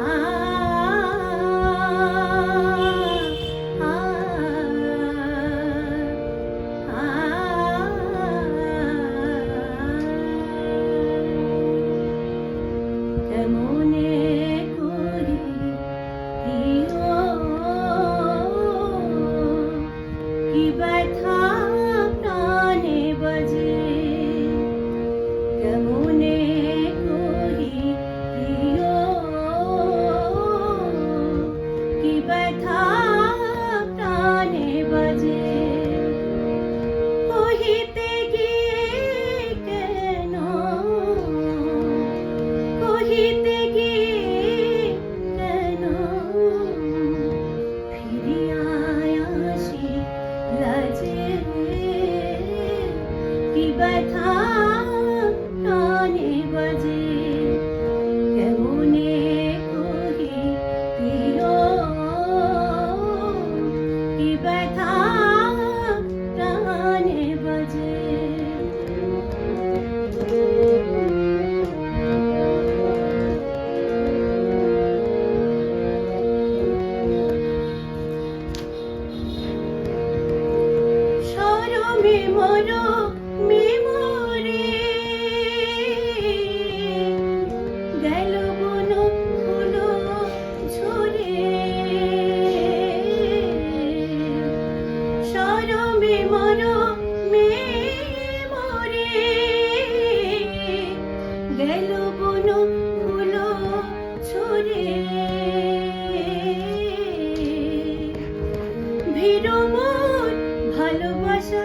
time. কি ব্যথা কানে বাজে কেমনে সরমে মর মেমরে গেল বন ফুল ভিড়মোর ভালোবাসা